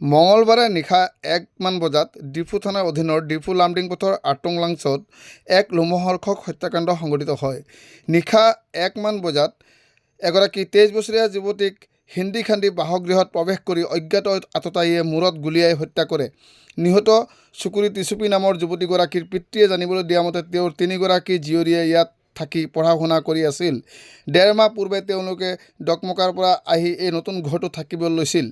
মঙলবাৰে নিশা একমান বজাত ডিফু থানাৰ অধীনৰ ডিফু লামডিং পথৰ আটংলাংছত এক লোমহৰ্ষক হত্যাকাণ্ড সংঘটিত হয়। নিশা একমান বজাত এগৰাকী তেইছ বছৰীয়া যুৱতীক হিন্দী খান্দি বাসগৃহত প্ৰৱেশ কৰি অজ্ঞাত আততায়ীয়ে মূৰত গুলীয়াই হত্যা কৰে। নিহত চুকুৰি টিচুপি নামৰ যুৱতীগৰাকীৰ পিতৃয়ে জানিবলৈ দিয়া মতে, তেওঁৰ তিনিগৰাকী জীয়ৰীয়ে ইয়াত থাকি পঢ়া শুনা কৰি আছিল। ডেৰ মাহ পূৰ্বে তেওঁলোকে ডকমকাৰ পৰা আহি এই নতুন ঘৰটো থাকিব লৈছিল।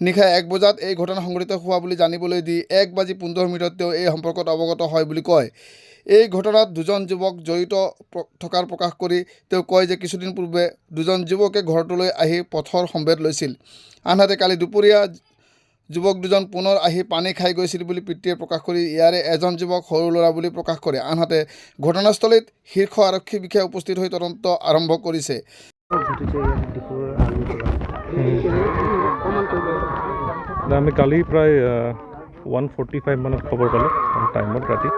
নিশা এক বজাত এই ঘটনা সংঘটিত হোৱা বুলি জানিবলৈ দি এক বাজি পোন্ধৰ মিনিটত তেওঁ এই সম্পৰ্কত অৱগত হয় বুলি কয়। এই ঘটনাত দুজন যুৱক জড়িত থকাৰ প্ৰকাশ কৰি তেওঁ কয় যে কিছুদিন পূৰ্বে দুজন যুৱকে ঘৰটোলৈ আহি পথৰ সম্ভেদ লৈছিল। আনহাতে কালি দুপৰীয়া যুৱক দুজন পুনৰ আহি পানী খাই গৈছিল বুলি পিতৃয়ে প্ৰকাশ কৰি ইয়াৰে এজন যুৱক সৰু ল'ৰা বুলি প্ৰকাশ কৰে। আনহাতে ঘটনাস্থলীত শীৰ্ষ আৰক্ষী বিষয়া উপস্থিত হৈ তদন্ত আৰম্ভ কৰিছে। আমি কালি প্ৰায় ওৱান ফৰ্টি ফাইভ মানত খবৰ পালোঁ টাইমত ৰাতি।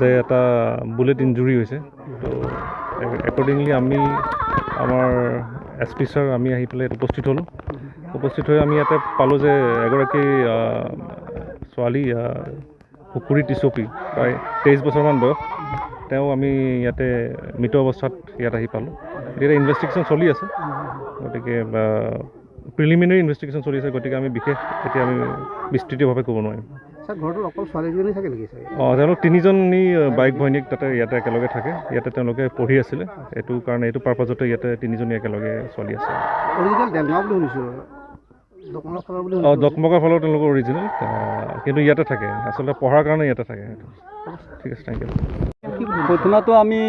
যে এটা বুলেট ইঞ্জুৰি হৈছে। তো একৰ্ডিংলি আমি আমাৰ এছ পি ছাৰ আমি আহি পেলাই উপস্থিত হ'লোঁ। উপস্থিত হৈ আমি ইয়াতে পালোঁ যে এগৰাকী ছোৱালী পুখুৰী টিচপি প্ৰায় তেইছ বছৰমান বয়স। তেওঁ আমি ইয়াতে মৃত অৱস্থাত ইয়াত আহি পালোঁ। এতিয়া ইনভেষ্টিগেশ্যন চলি আছে। গতিকে প্ৰিলিমিনেৰী ইনভেষ্টিগেশ্যন চলি আছে গতিকে আমি বিশেষ এতিয়া আমি বিস্তৃতভাৱে ক'ব নোৱাৰিম। ছাৰ ঘৰটোত অকল ছোৱালীজনী থাকে নেকি ছাৰ? অঁ তেওঁলোক তিনিজনী বাইক ভৈনীক তাতে ইয়াতে একেলগে থাকে ইয়াতে তেওঁলোকে পঢ়ি আছিলে। এইটো কাৰণে এইটো পাৰ্পাজতে ইয়াতে তিনিজনী একেলগে চলি আছে। অঁ দকমকা ফালৰ তেওঁলোকৰ অৰিজিনেল কিন্তু ইয়াতে থাকে আচলতে পঢ়াৰ কাৰণে ইয়াতে থাকে। ঠিক আছে থেংক ইউ ঘটনাটো আমি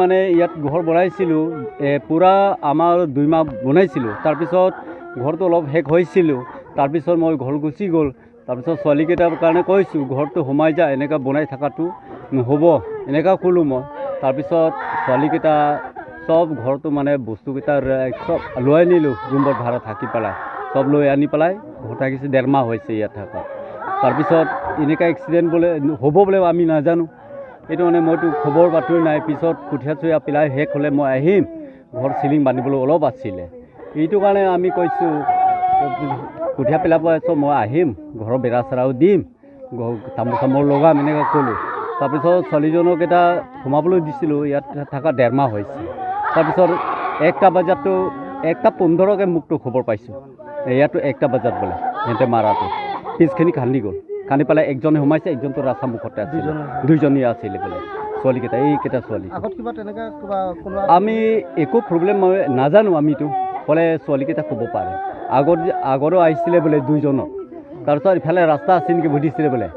মানে ইয়াত ঘৰ বনাইছিলোঁ এ, পূৰা আমাৰ দুই মাহ বনাইছিলোঁ। তাৰপিছত ঘৰটো অলপ শেষ হৈছিলোঁ। তাৰপিছত মই ঘৰ গুচি গ'ল। তাৰপিছত ছোৱালীকেইটাৰ কাৰণে কৈছোঁ ঘৰটো সোমাই যা এনেকৈ বনাই থকাটো নহ'ব। এনেকুৱা ক'লোঁ মই। তাৰপিছত ছোৱালীকেইটা চব ঘৰটো মানে বস্তুকেইটা চব লৈ আনিলোঁ। ৰুমত ভাড়া থাকি পেলাই। চব লৈ আনি পেলাই ঘৰ থাকিছে ডেৰ মাহ হৈছে ইয়াত থকা। তাৰপিছত এনেকুৱা এক্সিডেণ্ট বোলে হ'ব বোলে আমি নাজানো। এইটো মানে মইতো খবৰ বাতৰি নাই। পিছত কঠীয়া চঠীয়া পেলাই শেষ হ'লে মই আহিম। ঘৰ চিলিং বান্ধিবলৈ অলপ আছিলে। এইটো কাৰণে আমি কৈছোঁ কঠীয়া পেলাব আছোঁ মই আহিম ঘৰৰ বেৰা চেৰাও দিম তামোল চামোল লগাম এনেকৈ ক'লোঁ। তাৰপিছত ছোৱালীজনক এটা সোমাবলৈ দিছিলোঁ ইয়াত থকা ডেৰ মাহ হৈছে। তাৰপিছত একটা বজাততো একটা পোন্ধৰকৈ মোকতো খবৰ পাইছোঁ। ইয়াতো একটা বজাত বোলে সিহঁতে মাৰাটো। পিছখিনি খান্দি গ'ল। খান্দি পেলাই একজনে সোমাইছে একজনটো ৰাস্তা মুখতে আছিলে। দুইজনী। আছিলে বোলে ছোৱালীকেইটা এইকেইটা ছোৱালী। আমি একো প্ৰব্লেম মই নাজানো আমিতো। ক'লে ছোৱালীকেইটা ক'ব পাৰে। আগত আগৰো আহিছিলে বোলে দুইজনক তাৰপিছত ইফালে ৰাস্তা আছিল নেকি সুধিছিলে বোলে।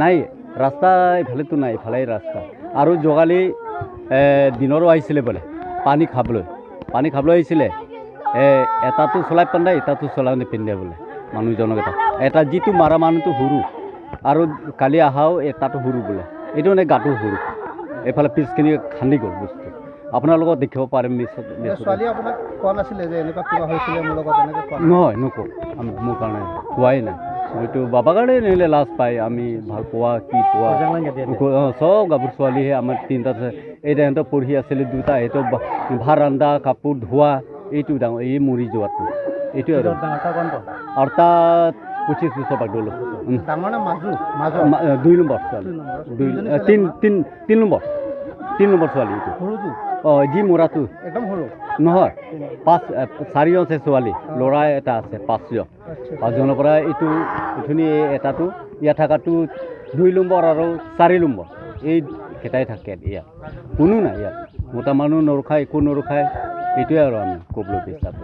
নাই ৰাস্তা ইফালেতো নাই ইফালে ৰাস্তা। আৰু যোগালি দিনৰো আহিছিলে বোলে পানী খাবলৈ। পানী খাবলৈ আহিছিলে। এটাটো চলাই পিন্ধে এটাটো চলাই নিপিন্ধে বোলে মানুহজনক এটা। এটা যিটো মাৰা মানুহটো সৰু। আৰু কালি অহাও এটাটো সৰু বোলে। এইটো মানে গাটো সৰু। এইফালে পিছখিনি খান্দি গ'ল বস্তু। আপোনালোকক দেখিব পাৰিম নিশ্চয় এই নিশ্চয়। ছোৱালীয়ে আপোনাক কোৱা নাছিলে যে এনেকুৱা কিবা হৈছিলে মোৰ লগত এনেকৈ কোৱা নহয় নকওঁ। আমি মোৰ কাৰণে কোৱাই নাই। মইতো বাবাৰ কাৰণে নিলে লাজ পাই আমি ভাল পোৱা কি পোৱা চব গাভৰু ছোৱালীহে আমাৰ তিনিটা আছে। এই সিহঁতৰ পঢ়ি আছিলে দুটা সেইটো বা- ভাত ৰন্ধা কাপোৰ ধোৱা এইটো ডাঙৰ এই মৰি যোৱাটো। এইটোৱে আৰু। আৰু তাত পঁচিছ বছৰ বাগদলো ডাঙৰ নে মাজু? মাজৰ? দুই নম্বৰ ছোৱালী। দুই তিন নম্বৰ। তিন নম্বৰ ছোৱালী এইটো। সৰুটো? অঁ যি মৰাটো। একদম সৰু? নহয় পাঁচ চাৰিজন আছে ছোৱালী ল'ৰা এটা আছে পাঁচজন। পাঁচজনৰ পৰা এইটো উঠনি এই এটাটো ইয়াত থকাটো দুই নম্বৰ আৰু চাৰি নম্বৰ। এই কেইটাই থাকে ইয়াত। কোনো নাই ইয়াত। মতা মানুহ নৰখায় একো নৰখায় এইটোৱে আৰু আমি ক'বলৈ বিচাৰোঁ